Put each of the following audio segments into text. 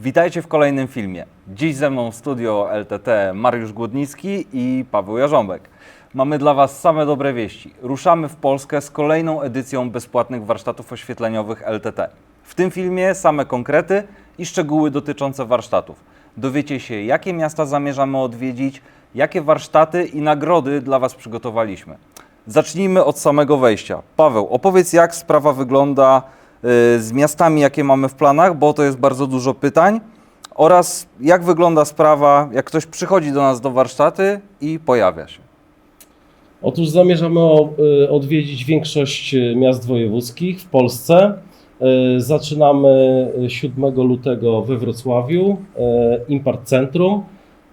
Witajcie w kolejnym filmie. Dziś ze mną w studio LTT Mariusz Głodnicki i Paweł Jarząbek. Mamy dla Was same dobre wieści. Ruszamy w Polskę z kolejną edycją bezpłatnych warsztatów oświetleniowych LTT. W tym filmie same konkrety i szczegóły dotyczące warsztatów. Dowiecie się, jakie miasta zamierzamy odwiedzić, jakie warsztaty i nagrody dla Was przygotowaliśmy. Zacznijmy od samego wejścia. Paweł, opowiedz jak sprawa wygląda z miastami, jakie mamy w planach, bo to jest bardzo dużo pytań. Oraz jak wygląda sprawa, jak ktoś przychodzi do nas do warsztaty i pojawia się. Otóż zamierzamy y, odwiedzić większość y, miast wojewódzkich w Polsce. Y, Zaczynamy y, 7 lutego we Wrocławiu, y, Impart Centrum,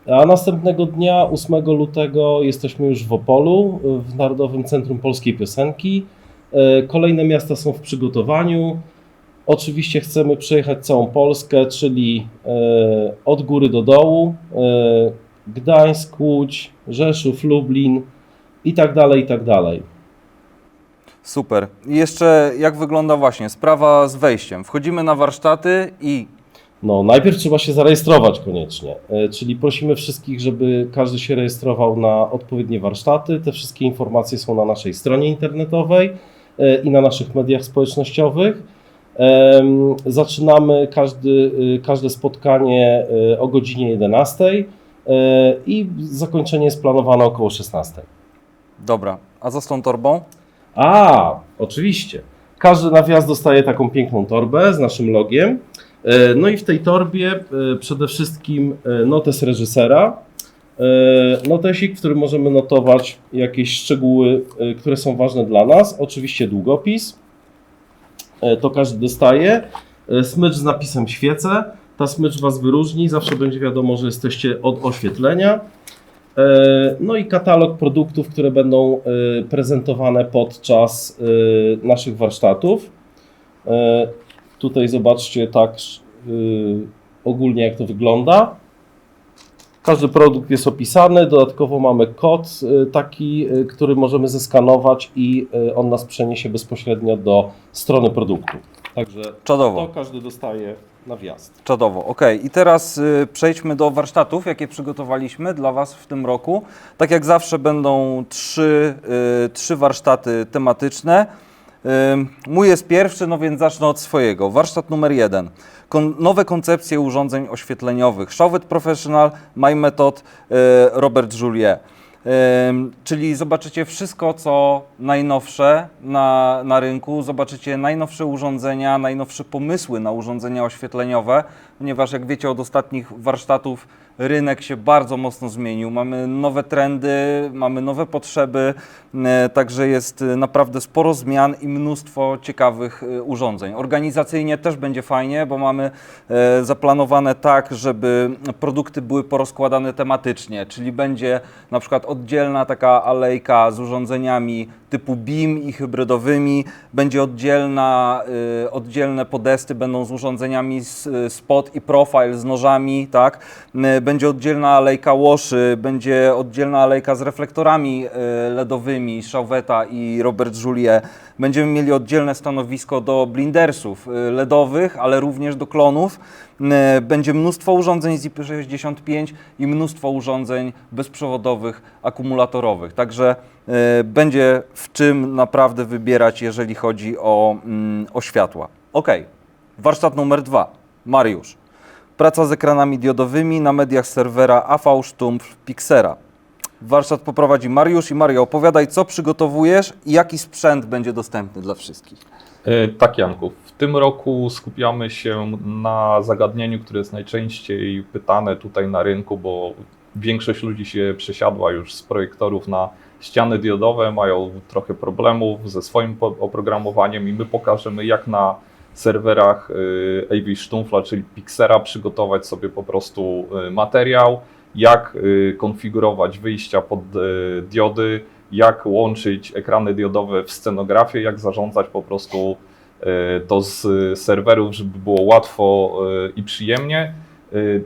a następnego dnia, 8 lutego, jesteśmy już w Opolu, y, w Narodowym Centrum Polskiej Piosenki. Y, Kolejne miasta są w przygotowaniu. Oczywiście chcemy przejechać całą Polskę, czyli y, od góry do dołu. y, Gdańsk, Łódź, Rzeszów, Lublin, i tak dalej, i tak dalej. Super. I jeszcze jak wygląda właśnie sprawa z wejściem. Wchodzimy na warsztaty i No, najpierw trzeba się zarejestrować koniecznie, e, czyli prosimy wszystkich, żeby każdy się rejestrował na odpowiednie warsztaty. Te wszystkie informacje są na naszej stronie internetowej e, i na naszych mediach społecznościowych. Zaczynamy każdy, y, każde spotkanie e, o godzinie 11 e, i zakończenie jest planowane około 16. dobra. A co z tą torbą? A, oczywiście. Każdy na wjazd dostaje taką piękną torbę z naszym logiem. E, No i w tej torbie e, przede wszystkim e, notes reżysera, e, notesik, w którym możemy notować jakieś szczegóły, e, które są ważne dla nas. Oczywiście długopis, E, to każdy dostaje. E, Smycz z napisem świece. Ta smycz Was wyróżni, zawsze będzie wiadomo, że jesteście od oświetlenia. E, No i katalog produktów, które będą e, prezentowane podczas e, naszych warsztatów. E, Tutaj zobaczcie tak e, ogólnie jak to wygląda. Każdy produkt jest opisany, dodatkowo mamy kod e, taki, e, który możemy zeskanować i e, on nas przeniesie bezpośrednio do strony produktu. Także Czadowo. to każdy dostaje na wjazd. Czadowo, ok. I teraz y, przejdźmy do warsztatów, jakie przygotowaliśmy dla Was w tym roku. Tak jak zawsze będą trzy, y, trzy warsztaty tematyczne. Mój jest pierwszy, no więc zacznę od swojego. Warsztat numer jeden. Kon nowe koncepcje urządzeń oświetleniowych. Showet Professional, My Method, y, Robert Juliet. Czyli zobaczycie wszystko, co najnowsze na, na rynku, zobaczycie najnowsze urządzenia, najnowsze pomysły na urządzenia oświetleniowe, ponieważ jak wiecie od ostatnich warsztatów rynek się bardzo mocno zmienił. Mamy nowe trendy, mamy nowe potrzeby, e, także jest e, naprawdę sporo zmian i mnóstwo ciekawych e, urządzeń. Organizacyjnie też będzie fajnie, bo mamy zaplanowane tak, żeby produkty były porozkładane tematycznie, czyli będzie na przykład oddzielna taka alejka z urządzeniami typu BIM i hybrydowymi, będzie oddzielna, oddzielne podesty będą z urządzeniami spot i profile z nożami, tak? Będzie oddzielna alejka łoszy, będzie oddzielna alejka z reflektorami y, LEDowymi, Chauvet'a i Robert Juliet. Będziemy mieli oddzielne stanowisko do blindersów y, LEDowych, ale również do klonów. Y, Będzie mnóstwo urządzeń z IP65 i mnóstwo urządzeń bezprzewodowych, akumulatorowych. Także będzie w czym naprawdę wybierać, jeżeli chodzi o, mm, o światła. Ok, warsztat numer dwa. Mariusz. Praca z ekranami diodowymi na mediach serwera AV Stumpf Pixera. Warsztat poprowadzi Mariusz i Mario, opowiadaj, co przygotowujesz i jaki sprzęt będzie dostępny dla wszystkich. E, Tak, Janku. W tym roku skupiamy się na zagadnieniu, które jest najczęściej pytane tutaj na rynku, bo większość ludzi się przesiadła już z projektorów na ściany diodowe, mają trochę problemów ze swoim oprogramowaniem i my pokażemy, jak na serwerach y, AV Stumpfla, czyli Pixera, przygotować sobie po prostu y, materiał, jak y, konfigurować wyjścia pod diody, jak łączyć ekrany diodowe w scenografię, jak zarządzać po prostu to z serwerów, żeby było łatwo i przyjemnie.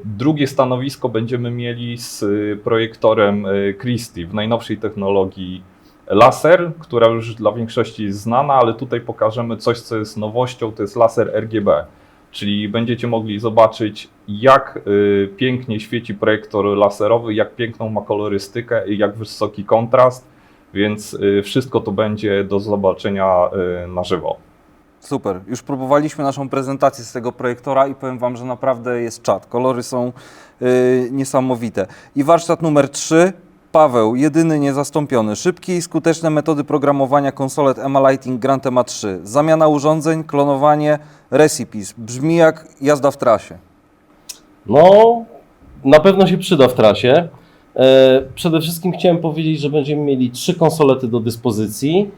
Drugie stanowisko będziemy mieli z projektorem Christie w najnowszej technologii laser, która już dla większości jest znana, ale tutaj pokażemy coś, co jest nowością, to jest laser RGB. Czyli będziecie mogli zobaczyć, jak y, pięknie świeci projektor laserowy, jak piękną ma kolorystykę i jak wysoki kontrast, więc y, wszystko to będzie do zobaczenia y, na żywo. Super. Już próbowaliśmy naszą prezentację z tego projektora i powiem Wam, że naprawdę jest czad. Kolory są y, niesamowite. I warsztat numer 3. Paweł, jedyny niezastąpiony. Szybkie i skuteczne metody programowania konsolet EMA Lighting Grand EMA 3. Zamiana urządzeń, klonowanie, recipes. Brzmi jak jazda w trasie. No, na pewno się przyda w trasie. E, Przede wszystkim chciałem powiedzieć, że będziemy mieli trzy konsolety do dyspozycji.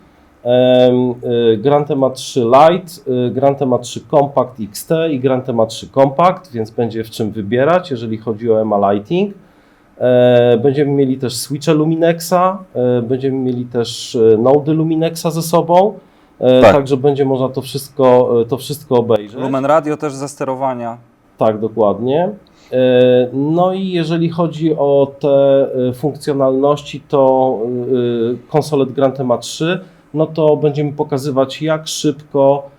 Em, e, Grand Tema 3 Lite, e, Grand Tema 3 Compact XT i Grand Tema 3 Compact, więc będzie w czym wybierać, jeżeli chodzi o EMA Lighting. E, Będziemy mieli też switche Luminexa, e, będziemy mieli też e, nody Luminexa ze sobą, Tak. także będzie można to wszystko, to wszystko obejrzeć. Lumen Radio też ze sterowania. Tak, dokładnie. No i jeżeli chodzi o te funkcjonalności, to konsolet Grand Thema 3, no to będziemy pokazywać jak szybko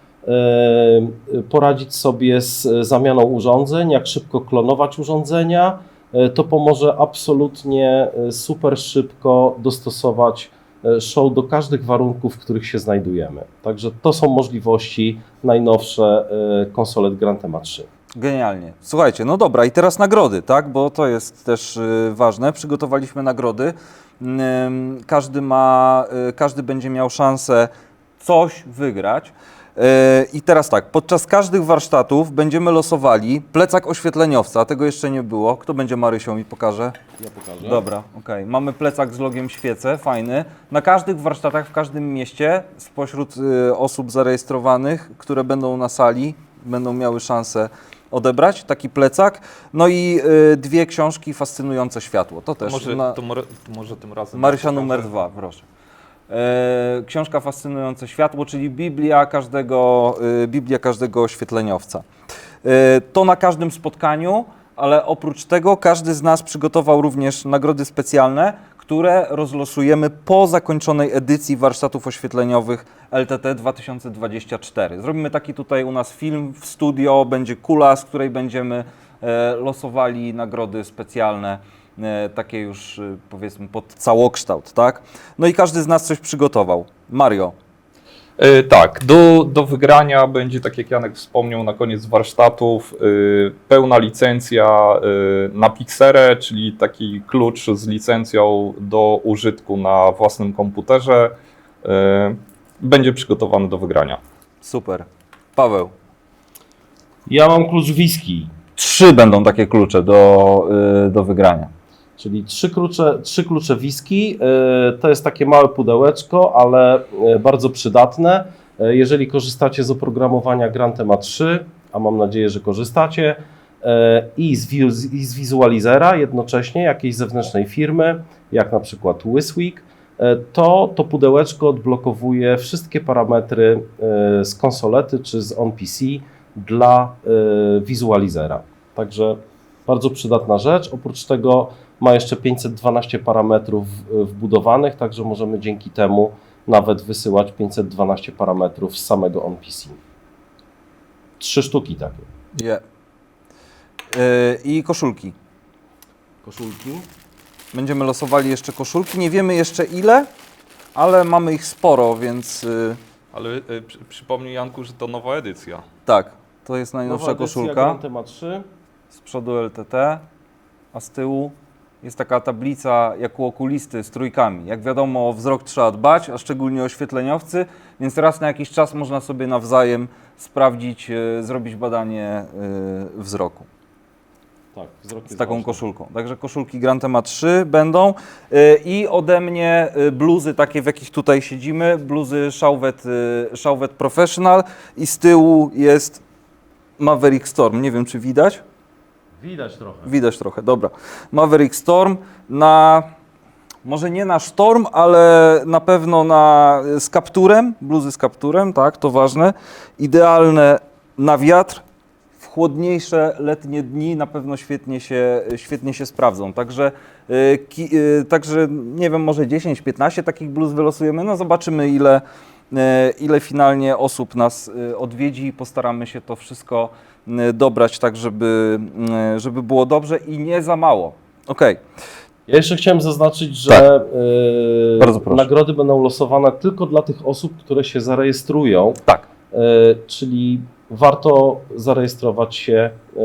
poradzić sobie z zamianą urządzeń, jak szybko klonować urządzenia. E, To pomoże absolutnie e, super szybko dostosować e, show do każdych warunków, w których się znajdujemy. Także to są możliwości najnowsze konsolet Grand Thema 3. Genialnie. Słuchajcie, no dobra, i teraz nagrody, tak? Bo to jest też ważne. Przygotowaliśmy nagrody. Ym, każdy ma, każdy będzie miał szansę coś wygrać. Y, I teraz tak, podczas każdych warsztatów będziemy losowali plecak oświetleniowca, tego jeszcze nie było. Kto będzie Marysią mi pokaże? Ja pokażę. Dobra, okej. Mamy plecak z logiem świece, fajny. Na każdych warsztatach, w każdym mieście, spośród y, osób zarejestrowanych, które będą na sali, będą miały szansę odebrać taki plecak. No i y, dwie książki fascynujące światło. To też. może, na... to może, to może tym razem. Marysia numer dwa, proszę. E, książka Fascynujące Światło, czyli Biblia każdego, y, Biblia każdego oświetleniowca. E, to na każdym spotkaniu, ale oprócz tego każdy z nas przygotował również nagrody specjalne, które rozlosujemy po zakończonej edycji warsztatów oświetleniowych LTT 2024. Zrobimy taki tutaj u nas film w studio, będzie kula, z której będziemy e, losowali nagrody specjalne, takie już e, powiedzmy pod całokształt, tak? No i każdy z nas coś przygotował. Mario, E, Tak, do, do wygrania będzie, tak jak Janek wspomniał na koniec warsztatów, pełna licencja na Pixerę, czyli taki klucz z licencją do użytku na własnym komputerze. Będzie przygotowany do wygrania. super. Paweł, Ja mam klucz whisky, trzy będą takie klucze do, do wygrania. Czyli trzy klucze, trzy klucze whisky. E, To jest takie małe pudełeczko, ale e, bardzo przydatne. E, Jeżeli korzystacie z oprogramowania Grand Thema 3, a mam nadzieję, że korzystacie, i z, i z wizualizera jednocześnie jakiejś zewnętrznej firmy, jak na przykład Wysweek, e, to to pudełeczko odblokowuje wszystkie parametry z konsolety czy z OnPC dla wizualizera. Także bardzo przydatna rzecz. Oprócz tego ma jeszcze 512 parametrów e, wbudowanych, także możemy dzięki temu nawet wysyłać 512 parametrów z samego OnPC. Trzy sztuki takie. Je. Y, I koszulki. Koszulki. Będziemy losowali jeszcze koszulki. Nie wiemy jeszcze ile, ale mamy ich sporo, więc y, Ale y, przy, przypomnij Janku, że to nowa edycja. tak. To jest najnowsza Nowa edycja koszulka. Grand Thema 3. Z przodu LTT, a z tyłu jest taka tablica jak u okulisty z trójkami. Jak wiadomo, o wzrok trzeba dbać, a szczególnie oświetleniowcy, więc raz na jakiś czas można sobie nawzajem sprawdzić, y, zrobić badanie y, wzroku. Tak, wzrok z jest taką ważny. koszulką. Także koszulki Grand Thema 3 będą Y, i ode mnie y, bluzy takie, w jakich tutaj siedzimy, bluzy Shawet, y, Shawet Professional i z tyłu jest Maverick Storm. Nie wiem, czy widać? Widać trochę. Widać trochę, dobra. Maverick Storm na, może nie na sztorm, ale na pewno na, z kapturem, bluzy z kapturem, tak, to ważne. Idealne na wiatr, w chłodniejsze letnie dni na pewno świetnie się, świetnie się sprawdzą. Także, y, ki, y, także nie wiem, może 10-15 takich bluz wylosujemy, no zobaczymy ile, y, ile finalnie osób nas odwiedzi i postaramy się to wszystko dobrać tak, żeby, y, żeby było dobrze i nie za mało. Okej, Ja jeszcze chciałem zaznaczyć, że Tak. proszę. nagrody będą losowane tylko dla tych osób, które się zarejestrują, tak. e, czyli warto zarejestrować się e,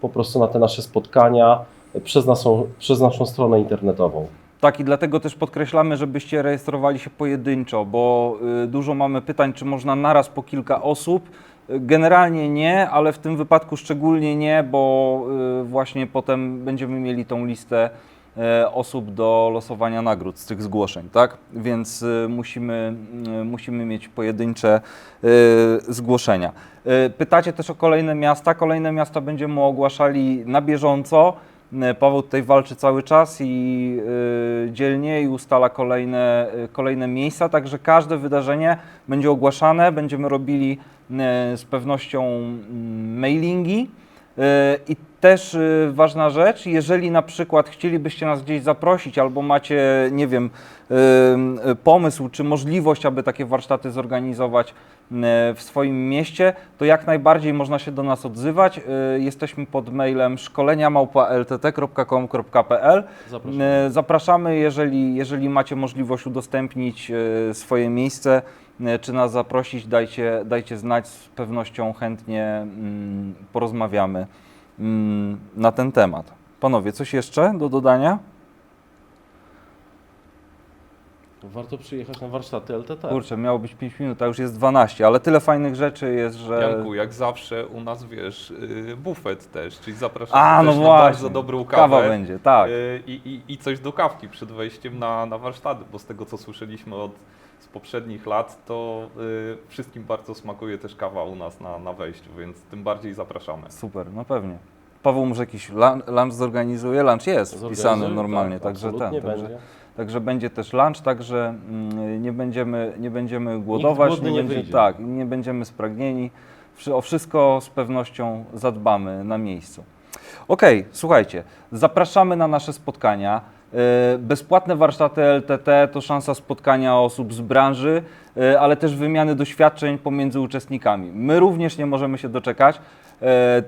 po prostu na te nasze spotkania przez naszą, przez naszą stronę internetową. Tak, i dlatego też podkreślamy, żebyście rejestrowali się pojedynczo, bo y, dużo mamy pytań, czy można naraz po kilka osób. Generalnie nie, ale w tym wypadku szczególnie nie, bo y, właśnie potem będziemy mieli tą listę y, osób do losowania nagród z tych zgłoszeń, tak? Więc y, musimy, musimy mieć pojedyncze zgłoszenia. Pytacie też o kolejne miasta. Kolejne miasta będziemy ogłaszali na bieżąco. E, Paweł tutaj walczy cały czas i y, dzielnie i ustala kolejne, y, kolejne miejsca, także każde wydarzenie będzie ogłaszane, będziemy robili z pewnością mm, mailingi. I też ważna rzecz, jeżeli na przykład chcielibyście nas gdzieś zaprosić albo macie, nie wiem, pomysł czy możliwość, aby takie warsztaty zorganizować w swoim mieście, to jak najbardziej można się do nas odzywać. Y, Jesteśmy pod mailem szkoleniamałpa.ltt.com.pl. Zapraszam. E, Zapraszamy, jeżeli, jeżeli macie możliwość udostępnić e, swoje miejsce, e, czy nas zaprosić, dajcie, dajcie znać, z pewnością chętnie mm, porozmawiamy mm, na ten temat. Panowie, coś jeszcze do dodania? Warto przyjechać na warsztaty LTT. Kurczę, miało być 5 minut, a już jest 12, ale tyle fajnych rzeczy jest, że... Janku, jak zawsze u nas wiesz, y, bufet też, czyli zapraszamy A, no też na właśnie, bardzo dobrą kawę. kawa będzie, tak. y, I, i, I coś do kawki przed wejściem na, na warsztaty, bo z tego co słyszeliśmy od z poprzednich lat, to y, wszystkim bardzo smakuje też kawa u nas na, na wejściu, więc tym bardziej zapraszamy. Super, no pewnie. Paweł może jakiś lun- lunch zorganizuje? Lunch jest wpisany Zorganizuj, normalnie, tak, także ten. absolutnie Także, będzie. Także będzie też lunch, także mm, nie będziemy, nie będziemy głodować, głodny nie będzie, tak, nie będziemy spragnieni. O wszystko z pewnością zadbamy na miejscu. Okej, słuchajcie, zapraszamy na nasze spotkania. E, Bezpłatne warsztaty LTT to szansa spotkania osób z branży, e, ale też wymiany doświadczeń pomiędzy uczestnikami. My również nie możemy się doczekać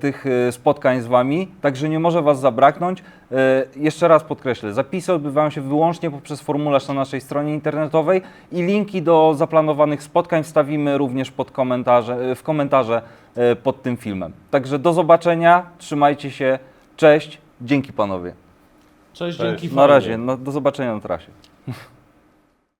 tych e, spotkań z Wami, także nie może Was zabraknąć. E, Jeszcze raz podkreślę, zapisy odbywają się wyłącznie poprzez formularz na naszej stronie internetowej i linki do zaplanowanych spotkań wstawimy również pod komentarze, w komentarze e, pod tym filmem. Także do zobaczenia, trzymajcie się, cześć, dzięki panowie. Cześć, Cześć. dzięki Na razie, no, do zobaczenia na trasie.